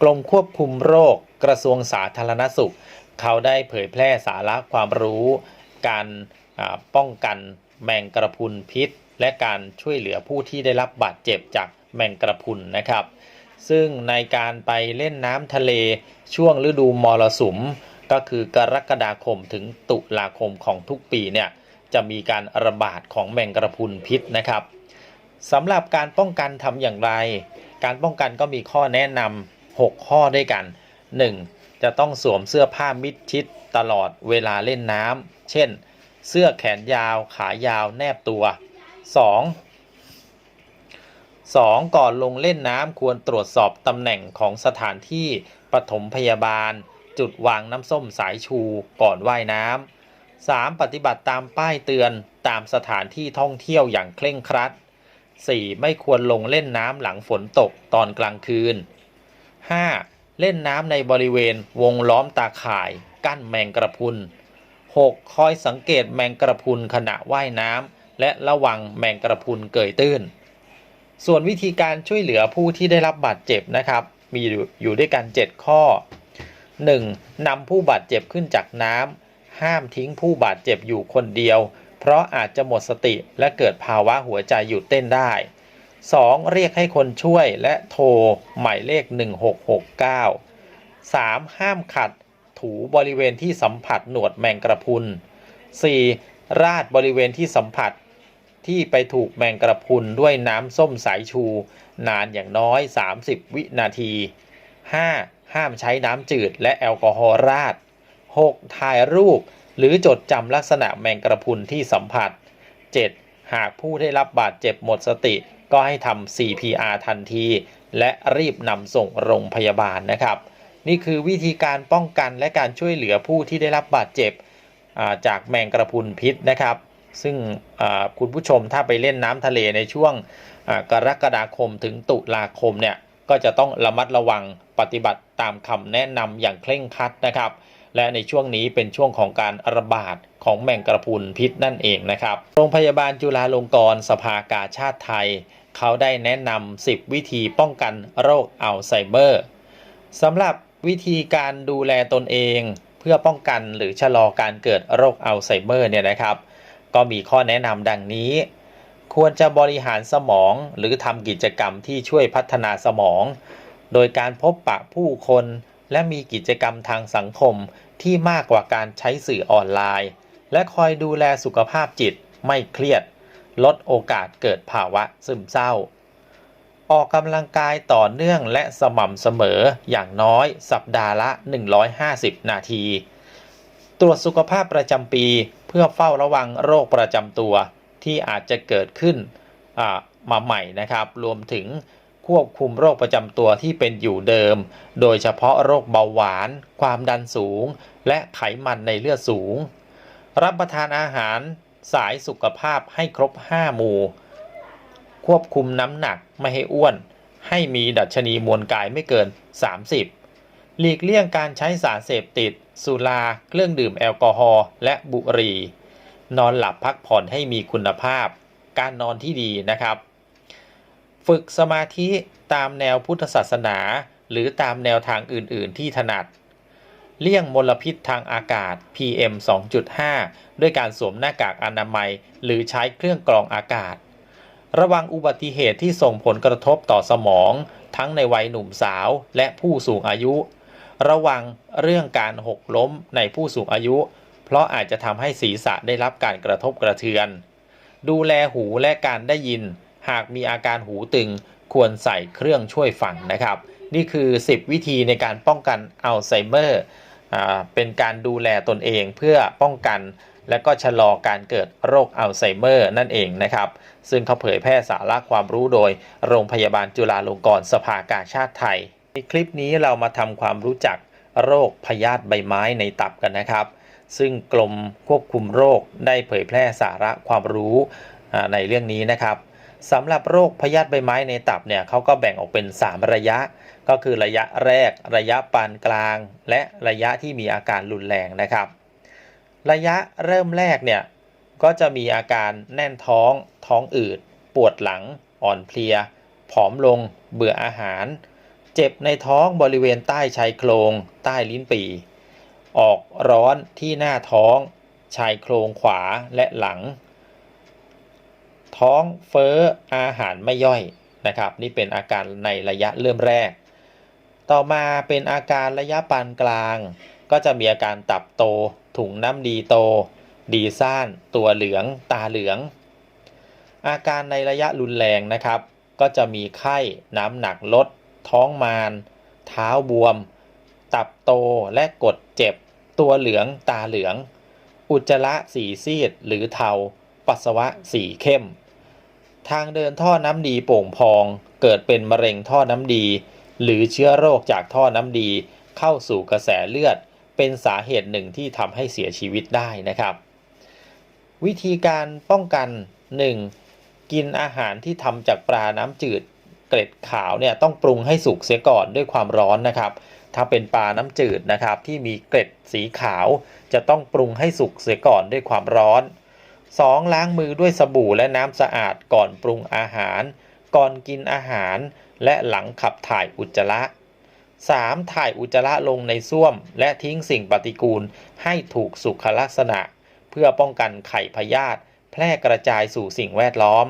กรมควบคุมโรคกระทรวงสาธารณสุข เขาได้เผยแพร่สาระความรู้ การป้องกันแมงกระพรุนพิษ และการช่วยเหลือผู้ที่ได้รับบาดเจ็บจากแมงกระพรุนนะครับ ซึ่งในการไปเล่นน้ำทะเลช่วงฤดูมรสุม ก็คือกรกฎาคมถึงตุลาคมของทุกปีเนี่ยจะมีการระบาดของแมงกระพรุนพิษนะครับสำหรับการป้องกันทำอย่างไร การป้องกันก็มีข้อแนะนำ 6 ข้อด้วยกัน 1. จะต้องสวมเสื้อผ้ามิดชิดตลอดเวลาเล่นน้ำ เช่น เสื้อแขนยาวขายาวแนบตัว 2. 2. ก่อนลงเล่นน้ำควรตรวจสอบตำแหน่งของสถานที่ปฐมพยาบาล จุดวางน้ำส้มสายชูก่อนว่ายน้ำ 3. ปฏิบัติตามป้ายเตือนตามสถานที่ท่องเที่ยวอย่างเคร่งครัด 4. ไม่ควรลงเล่นน้ำหลังฝนตกตอนกลางคืน 5. เล่นน้ำในบริเวณวงล้อมตาข่าย กั้นแมงกระพุน 6. คอยสังเกตแมงกระพุนขณะว่ายน้ำและระวังแมงกระพุนเกยตื้น ส่วนวิธีการช่วยเหลือผู้ที่ได้รับบาดเจ็บนะครับ มีอยู่ด้วยกัน 7 ข้อ 1. นำผู้บาดเจ็บขึ้นจากน้ำห้ามทิ้งผู้บาดเจ็บอยู่คนเดียว เพราะอาจจะหมดสติและเกิดภาวะหัวใจหยุดเต้นได้ 2. เรียกให้คนช่วยและโทรหมายเลข 1669 3. ห้ามขัดถูบริเวณที่สัมผัสหนวดแมงกระพุน 4. ราดบริเวณที่สัมผัสที่ไปถูกแมงกระพุนด้วยน้ำส้มสายชู นานอย่างน้อย 30 วินาที 5. ห้ามใช้น้ำจืดและแอลกอฮอล์ราด 6. ถ่ายรูปหรือจดจำลักษณะแมงกระพุนที่สัมผัส 7. หากผู้ได้รับบาดเจ็บหมดสติ ก็ให้ทำ CPR ทันที และรีบนำส่งโรงพยาบาลนะครับ นี่คือวิธีการป้องกันและการช่วยเหลือผู้ที่ได้รับบาดเจ็บาจากแมงกระพุนพิษนะครับ ซึ่งคุณผู้ชมถ้าไปเล่นน้ำทะเลในช่วงกรกฎาคมถึงตุลาคมเนี่ยก็จะต้องระมัดระวังปฏิบัติตามคำแนะนำอย่างเคร่งครัดนะครับ และในช่วงนี้เป็นช่วงของการระบาด ของแมงกระพุนพิษนั่นเองนะครับ โรงพยาบาลจุฬาลงกรณ์สภากาชาติไทย เขาได้แนะนำ 10 วิธีป้องกันโรคอัลไซเมอร์สำหรับวิธีการดูแลตนเอง เพื่อป้องกันหรือชะลอการเกิดโรคอัลไซเมอร์เนี่ยนะครับ ก็มีข้อแนะนำดังนี้ ควรจะบริหารสมองหรือทำกิจกรรมที่ช่วยพัฒนาสมอง โดยการพบปะผู้คนและมีกิจกรรมทางสังคมที่มากกว่าการใช้สื่อออนไลน์ และคอยดูแลสุขภาพจิตไม่เครียด ลดโอกาสเกิดภาวะซึมเศร้า ออกกำลังกายต่อเนื่องและสม่ำเสมออย่างน้อยสัปดาห์ละ 150 นาที ตรวจสุขภาพประจำปีเพื่อเฝ้าระวังโรคประจำตัวที่อาจจะเกิดขึ้นมาใหม่นะครับ รวมถึงควบคุมโรคประจำตัวที่เป็นอยู่เดิม โดยเฉพาะโรคเบาหวาน ความดันสูง และไขมันในเลือดสูง รับประทานอาหารสายสุขภาพให้ครบ 5 หมู่ ควบคุมน้ำหนักไม่ให้อ้วน ให้มีดัชนีมวลกายไม่เกิน 30 หลีกเลี่ยงการใช้สารเสพติด สุรา เครื่องดื่มแอลกอฮอล์และบุหรี่ นอนหลับพักผ่อนให้มีคุณภาพ การนอนที่ดีนะครับ ฝึกสมาธิตามแนวพุทธศาสนา หรือตามแนวทางอื่น ๆ ที่ถนัด เลี่ยงมลพิษทางอากาศ PM 2.5 ด้วยการสวมหน้ากากอนามัย หรือใช้เครื่องกรองอากาศ ระวังอุบัติเหตุที่ส่งผลกระทบต่อสมอง ทั้งในวัยหนุ่มสาวและผู้สูงอายุ ระวังเรื่องการหกล้มในผู้สูงอายุ เพราะอาจจะทำให้ศีรษะได้รับการกระทบกระเทือน ดูแลหูและการได้ยิน หากมีอาการหูตึงควรใส่เครื่องช่วยฟังนะครับ นี่คือ 10 วิธีในการป้องกันอัลไซเมอร์ เป็นการดูแลตนเองเพื่อป้องกันและก็ชะลอการเกิดโรคอัลไซเมอร์นั่นเองนะครับ ซึ่งเขาเผยแพร่สาระความรู้โดยโรงพยาบาลจุฬาลงกรณ์สภากาชาติไทย ในคลิปนี้เรามาทำความรู้จักโรคพยาธิใบไม้ในตับกันนะครับ ซึ่งกรมควบคุมโรคได้เผยแพร่สาระความรู้ในเรื่องนี้นะครับ สำหรับโรคพยาธิใบไม้ในตับเนี่ยเขาก็แบ่งออกเป็น 3 ระยะ ก็คือระยะแรก ระยะปานกลาง และระยะที่มีอาการรุนแรงนะครับ ระยะเริ่มแรกเนี่ยก็จะมีอาการแน่นท้อง ท้องอืด ปวดหลัง อ่อนเพลีย ผอมลง เบื่ออาหาร เจ็บในท้องบริเวณใต้ชายโครง ใต้ลิ้นปี่ออกร้อนที่หน้าท้อง ชายโครงขวาและหลัง ท้องเฟ้ออาหารไม่ย่อยนะครับ นี่เป็นอาการในระยะเริ่มแรก ต่อมาเป็นอาการระยะปานกลาง ก็จะมีอาการตับโต ถุงน้ำดีโต ดีซ่าน ตัวเหลือง ตาเหลือง อาการในระยะรุนแรงนะครับ ก็จะมีไข้ น้ำหนักลด ท้องมาน เท้าบวม ตับโตและกดเจ็บ ตัวเหลือง ตาเหลือง อุจจาระสีซีดหรือเทา ปัสสาวะสีเข้ม ทางเดินท่อน้ำดีโป่งพอง เกิดเป็นมะเร็งท่อน้ำดี หรือเชื้อโรคจากท่อน้ำดี เข้าสู่กระแสเลือด เป็นสาเหตุหนึ่งที่ทำให้เสียชีวิตได้นะครับ วิธีการป้องกัน 1. กินอาหารที่ทำจากปลาน้ำจืด เกล็ดขาวเนี่ยต้องปรุงให้สุกเสียก่อนด้วยความร้อนนะครับ ถ้าเป็นปลาน้ำจืดนะครับที่มีเกล็ดสีขาว จะต้องปรุงให้สุกเสียก่อนด้วยความร้อน 2. ล้างมือด้วยสบู่และน้ำสะอาดก่อนปรุงอาหาร ก่อนกินอาหาร และหลังขับถ่ายอุจจาระ 3. ถ่ายอุจจาระลงในส้วม และทิ้งสิ่งปฏิกูลให้ถูกสุขลักษณะ เพื่อป้องกันไข่พยาธิแพร่กระจายสู่สิ่งแวดล้อม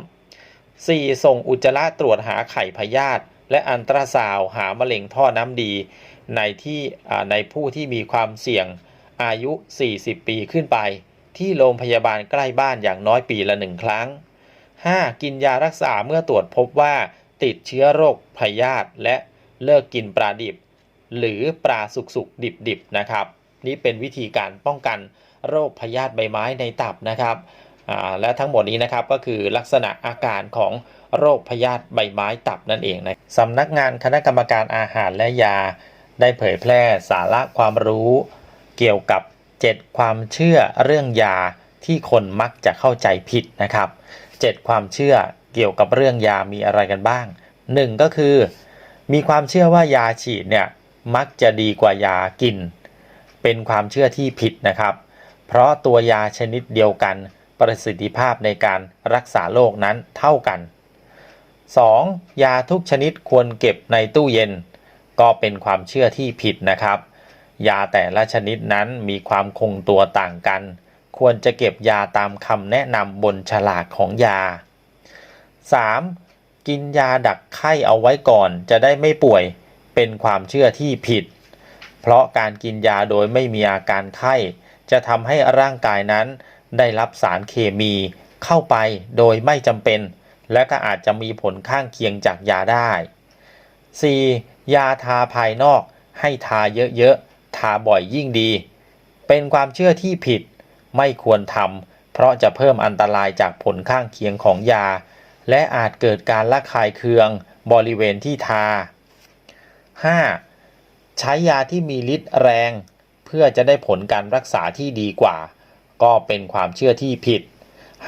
4. ส่งอุจจาระตรวจหาไข่พยาธิและอันตราซาวหามะเร็งท่อน้ำดีในที่ในผู้ที่มีความเสี่ยงอายุ 40 ปีขึ้นไป ที่โรงพยาบาลใกล้บ้านอย่างน้อยปีละหนึ่งครั้ง 5. กินยารักษาเมื่อตรวจพบว่า ติดเชื้อโรคพยาธิและเลิกกินปลาดิบ หรือปลาสุกๆดิบๆนะครับ นี่เป็นวิธีการป้องกันโรคพยาธิใบไม้ในตับนะครับและทั้งหมดนี้นะครับก็คือลักษณะอาการของโรคพยาธิใบไม้ตับนั่นเองนะสำนักงานคณะกรรมการอาหารและยา ได้เผยแพร่สาระความรู้ เกี่ยวกับ 7 ความเชื่อเรื่องยาที่คนมักจะเข้าใจผิดนะครับ 7 ความเชื่อเกี่ยวกับเรื่องยามีอะไรกันบ้าง 1 ก็คือ มีความเชื่อว่ายาฉีดเนี่ยมักจะดีกว่ายากิน เป็นความเชื่อที่ผิดนะครับ เพราะตัวยาชนิดเดียวกันประสิทธิภาพในการรักษาโรคนั้นเท่ากัน 2. ยาทุกชนิดควรเก็บในตู้เย็น ก็เป็นความเชื่อที่ผิดนะครับ ยาแต่ละชนิดนั้นมีความคงตัวต่างกัน ควรจะเก็บยาตามคำแนะนำบนฉลากของยา 3. กินยาดักไข้เอาไว้ก่อนจะได้ไม่ป่วยเป็นความเชื่อที่ผิด เพราะการกินยาโดยไม่มีอาการไข้ จะทำให้ร่างกายนั้นได้รับสารเคมีเข้าไปโดยไม่จำเป็น และก็อาจจะมีผลข้างเคียงจากยาได้ 4. ยาทาภายนอกให้ทาเยอะ ทาบ่อยยิ่งดี เป็นความเชื่อที่ผิด ไม่ควรทำเพราะจะเพิ่มอันตรายจากผลข้างเคียงของยา และอาจเกิดการระคายเคืองบริเวณที่ทา 5. ใช้ยาที่มีฤทธิ์แรง เพื่อจะได้ผลการรักษาที่ดีกว่า ก็เป็นความเชื่อที่ผิด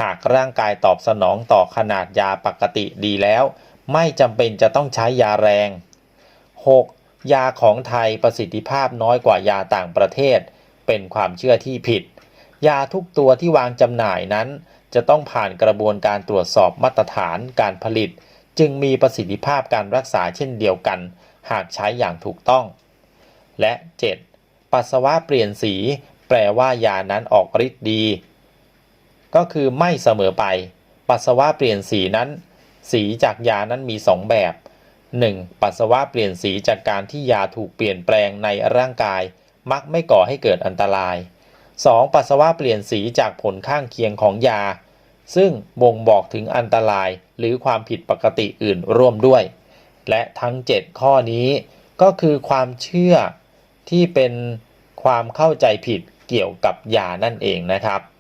หากร่างกายตอบสนองต่อขนาดยาปกติดีแล้ว ไม่จำเป็นจะต้องใช้ยาแรง 6. ยาของไทยประสิทธิภาพน้อยกว่ายาต่างประเทศ เป็นความเชื่อที่ผิด ยาทุกตัวที่วางจำหน่ายนั้น จะต้องผ่านกระบวนการตรวจสอบมาตรฐานการผลิต จึงมีประสิทธิภาพการรักษาเช่นเดียวกัน หากใช้อย่างถูกต้อง และ 7. ปัสสาวะเปลี่ยนสี แปลว่ายานั้นออกฤทธิ์ดี ก็คือไม่เสมอไป ปัสสาวะเปลี่ยนสีนั้น สีจากยานั้นมี 2 แบบ 1. ปัสสาวะเปลี่ยนสีจากการที่ยาถูกเปลี่ยนแปลงในร่างกาย มักไม่ก่อให้เกิดอันตราย 2. ปัสสาวะเปลี่ยนสีจากผลข้างเคียงของยา ซึ่งบ่งบอกถึงอันตรายหรือความผิดปกติอื่นร่วมด้วย และทั้ง 7 ข้อนี้ก็คือความเชื่อที่เป็นความเข้าใจผิดเกี่ยวกับยานั่นเองนะครับ